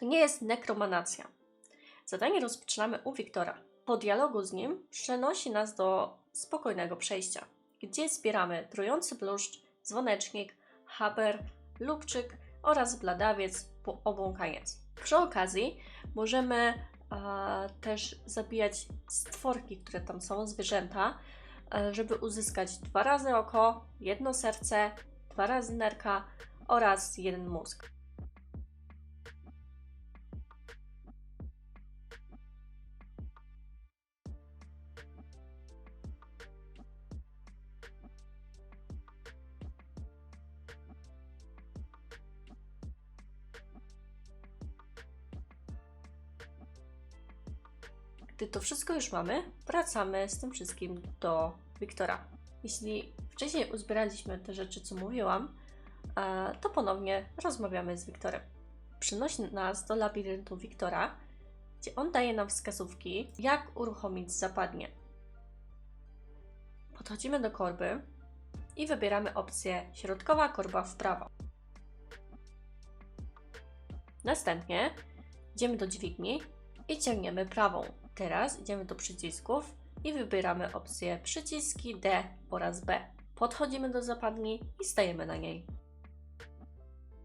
To nie jest nekromanacja. Zadanie rozpoczynamy u Wiktora. Po dialogu z nim przenosi nas do spokojnego przejścia, gdzie zbieramy trujący bluszcz, dzwonecznik, haber, lubczyk oraz bladawiec, po- obłąkaniec. Przy okazji możemy e, też zabijać stworki, które tam są, zwierzęta, e, żeby uzyskać dwa razy oko, jedno serce, dwa razy nerka oraz jeden mózg. Gdy to wszystko już mamy, wracamy z tym wszystkim do Wiktora. Jeśli wcześniej uzbieraliśmy te rzeczy, co mówiłam, e, to ponownie rozmawiamy z Wiktorem. Przynosi nas do labiryntu Wiktora, gdzie on daje nam wskazówki, jak uruchomić zapadnie. Podchodzimy do korby i wybieramy opcję środkowa korba w prawo. Następnie idziemy do dźwigni i ciągniemy prawą. Teraz idziemy do przycisków i wybieramy opcję przyciski D oraz B. Podchodzimy do zapadni i stajemy na niej.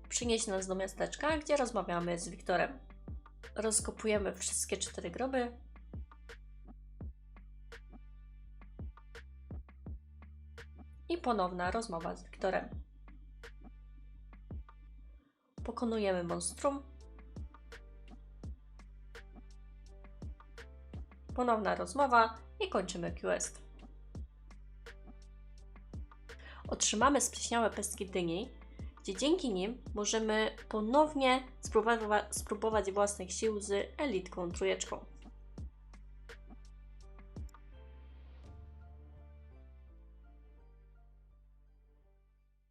Przynieś nas do miasteczka, gdzie rozmawiamy z Wiktorem. Rozkopujemy wszystkie cztery groby. I ponowna rozmowa z Wiktorem. Pokonujemy monstrum ponowna rozmowa i kończymy quest. Otrzymamy spleśniałe pestki dyni, gdzie dzięki nim możemy ponownie spróbowa- spróbować własnych sił z elitką trójeczką.